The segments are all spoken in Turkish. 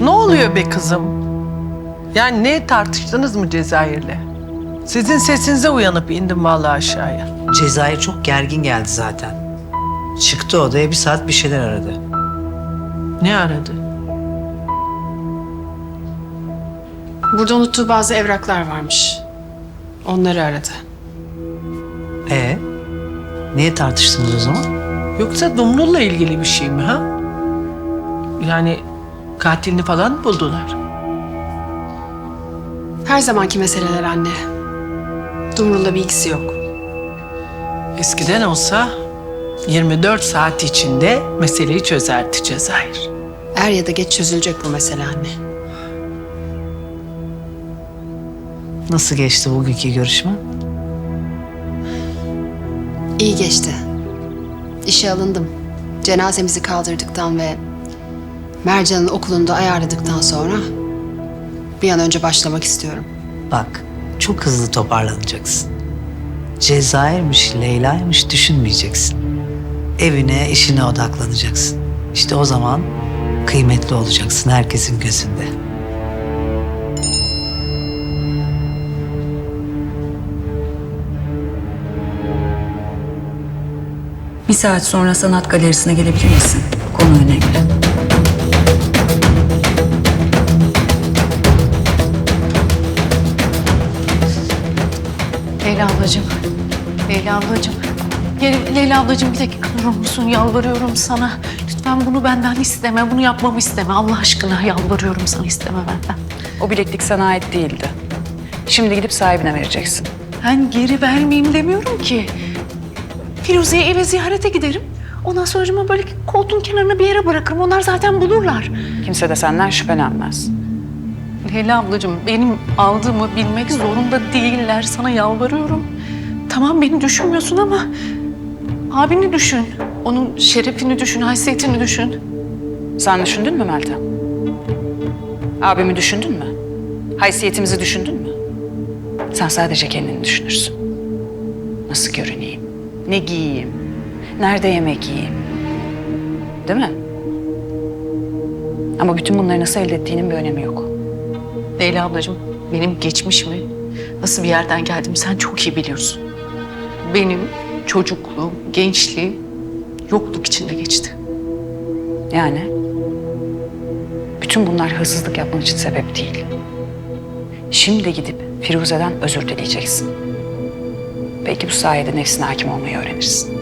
Ne oluyor be kızım? Yani ne tartıştınız mı Cezayir'le? Sizin sesinize uyanıp indim vallahi aşağıya. Cezayir çok gergin geldi zaten. Çıktı odaya bir saat bir şeyler aradı. Ne aradı? Burada unuttuğu bazı evraklar varmış. Onları aradı. E Niye tartıştınız o zaman? Yoksa Dumrul'la ilgili bir şey mi ha? Yani katilini falan mı buldular? Her zamanki meseleler anne. Dumrul'la bir ilgisi yok. Eskiden olsa 24 saat içinde meseleyi çözerdi Cezayir. Er ya da geç çözülecek bu mesele anne. Nasıl geçti bugünkü görüşme? İyi geçti. İşe alındım. Cenazemizi kaldırdıktan ve Mercan'ın okulunu da ayarladıktan sonra bir an önce başlamak istiyorum. Bak çok hızlı toparlanacaksın. Cezayir'miş, Leyla'ymış düşünmeyeceksin. Evine, işine odaklanacaksın. İşte o zaman kıymetli olacaksın herkesin gözünde. Bir saat sonra sanat galerisine gelebilir misin? Konu önemli. Ablacığım. Leyla ablacığım. Gel, Leyla ablacığım bir dakika durur musun? Yalvarıyorum sana. Lütfen bunu benden isteme. Bunu yapmamı isteme. Allah aşkına yalvarıyorum sana isteme benden. O bileklik sana ait değildi. Şimdi gidip sahibine vereceksin. Ben geri vermeyeyim demiyorum ki. Firuze'yi eve ziyarete giderim. Ondan sonra böyle koltuğun kenarına bir yere bırakırım. Onlar zaten bulurlar. Kimse de senden şüphelenmez. Leyla ablacığım benim aldığımı bilmek zorunda değiller. Sana yalvarıyorum. Tamam beni düşünmüyorsun ama abini düşün. Onun şerefini düşün, haysiyetini düşün. Sen düşündün mü Meltem? Abimi düşündün mü? Haysiyetimizi düşündün mü? Sen sadece kendini düşünürsün. Nasıl görüneyim? Ne giyeyim? Nerede yemek yiyeyim? Değil mi? Ama bütün bunları nasıl elde ettiğinin bir önemi yok. Leyla ablacığım benim geçmişimi nasıl bir yerden geldim sen çok iyi biliyorsun. Benim çocukluğum, gençliğim yokluk içinde geçti. Yani bütün bunlar hırsızlık yapman için sebep değil. Şimdi gidip Firuze'den özür dileyeceksin. Belki bu sayede nefsine hakim olmayı öğrenirsin.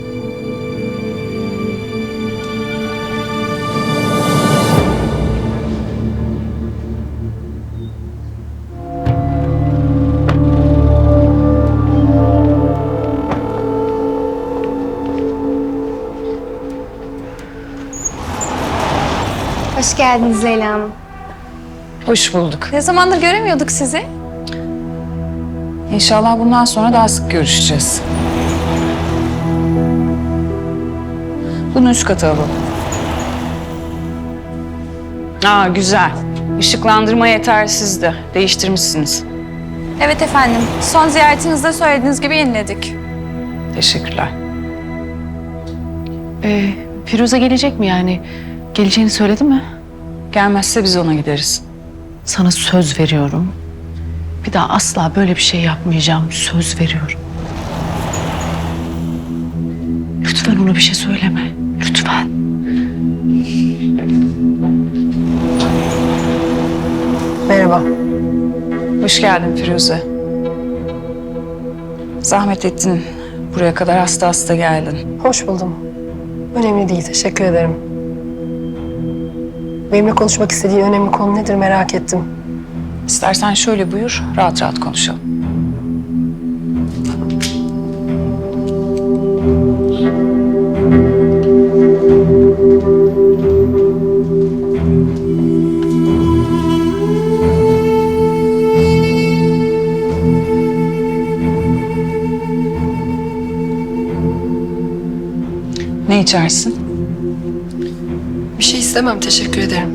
Hoş geldiniz Leyla Hanım. Hoş bulduk. Ne zamandır göremiyorduk sizi. İnşallah bundan sonra daha sık görüşeceğiz. Bunu üst kata alalım. Aa güzel. Işıklandırma yetersizdi. Değiştirmişsiniz. Evet efendim. Son ziyaretinizde söylediğiniz gibi yeniledik. Teşekkürler. Ee, Firuze gelecek mi yani? Geleceğini söyledi mi? Gelmezse biz ona gideriz. Sana söz veriyorum. Bir daha asla böyle bir şey yapmayacağım. Söz veriyorum. Lütfen ona bir şey söyleme. Lütfen. Merhaba. Hoş geldin Firuze. Zahmet ettin. Buraya kadar hasta hasta geldin. Hoş buldum. Önemli değil, teşekkür ederim. Benimle konuşmak istediğin önemli konu nedir merak ettim. İstersen şöyle buyur, rahat rahat konuşalım. Ne içersin? Bir şey istemem, teşekkür ederim.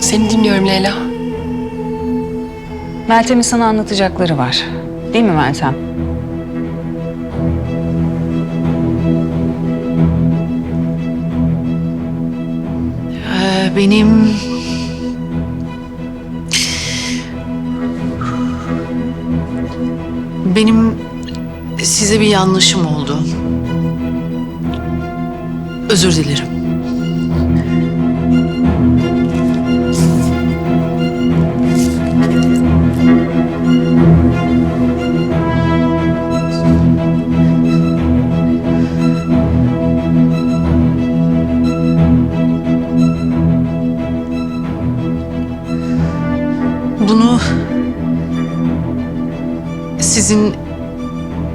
Seni dinliyorum Leyla. Meltem'in sana anlatacakları var. Değil mi Meltem? Ee, benim... Benim size bir yanlışım oldu. Özür dilerim. Sizin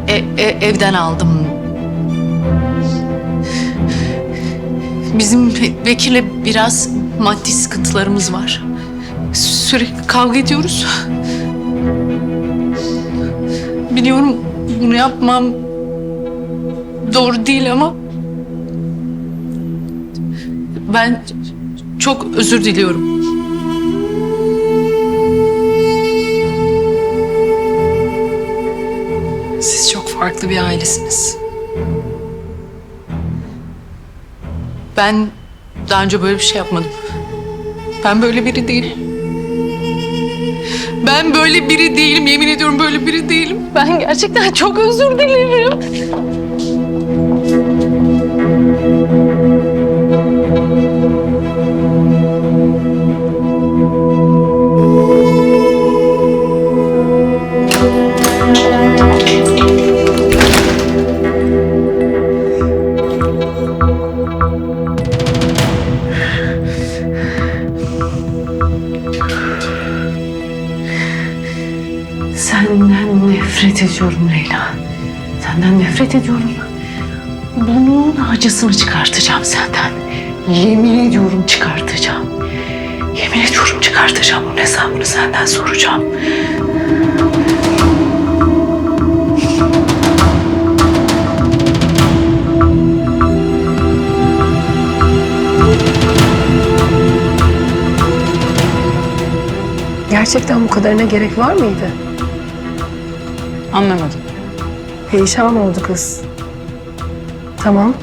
e- e- evden aldım. Bizim vekille biraz maddi sıkıntılarımız var. Sürekli kavga ediyoruz. Biliyorum bunu yapmam doğru değil ama ben çok özür diliyorum. Siz çok farklı bir ailesiniz. Ben daha önce böyle bir şey yapmadım. Ben böyle biri değilim. Ben böyle biri değilim. Yemin ediyorum böyle biri değilim. Ben gerçekten çok özür dilerim. Senden nefret ediyorum Leyla. Senden nefret ediyorum. Bunun acısını çıkartacağım senden. Yemin ediyorum çıkartacağım. Yemin ediyorum çıkartacağım. Bunun hesabını senden soracağım. Gerçekten bu kadarına gerek var mıydı? Anlamadım. Perişan oldu kız. Tamam.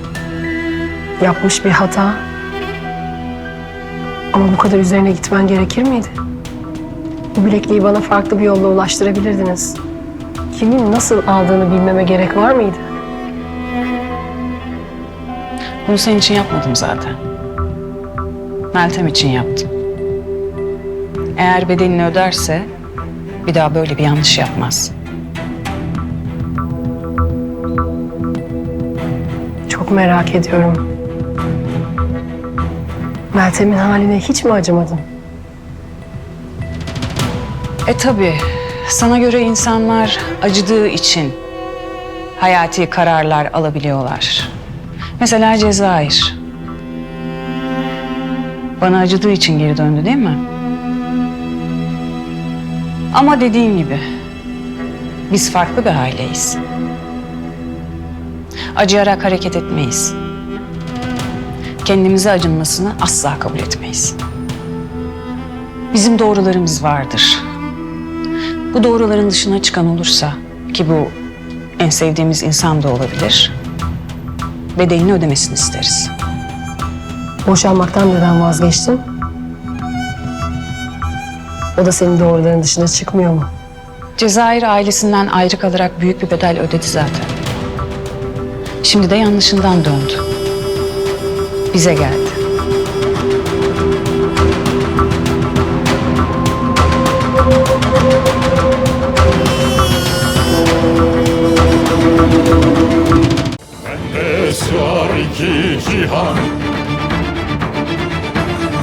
Yapmış bir hata. Ama bu kadar üzerine gitmen gerekir miydi? Bu bilekliği bana farklı bir yolla ulaştırabilirdiniz. Kimin nasıl aldığını bilmeme gerek var mıydı? Bunu senin için yapmadım zaten. Meltem için yaptım. Eğer bedelini öderse bir daha böyle bir yanlış yapmaz. Çok merak ediyorum. Meltem'in haline hiç mi acımadın? E tabii. Sana göre insanlar acıdığı için hayati kararlar alabiliyorlar. Mesela Cezayir. Bana acıdığı için geri döndü değil mi? Ama dediğim gibi biz farklı bir aileyiz. Acıyarak hareket etmeyiz. Kendimize acınmasını asla kabul etmeyiz. Bizim doğrularımız vardır. Bu doğruların dışına çıkan olursa ki bu en sevdiğimiz insan da olabilir. Bedelini ödemesini isteriz. Boşanmaktan neden vazgeçtin? O da senin doğruların dışına çıkmıyor mu? Cezayir ailesinden ayrı kalarak büyük bir bedel ödedi zaten. Şimdi de yanlışından döndü. Bize geldi. Bende sığar iki cihan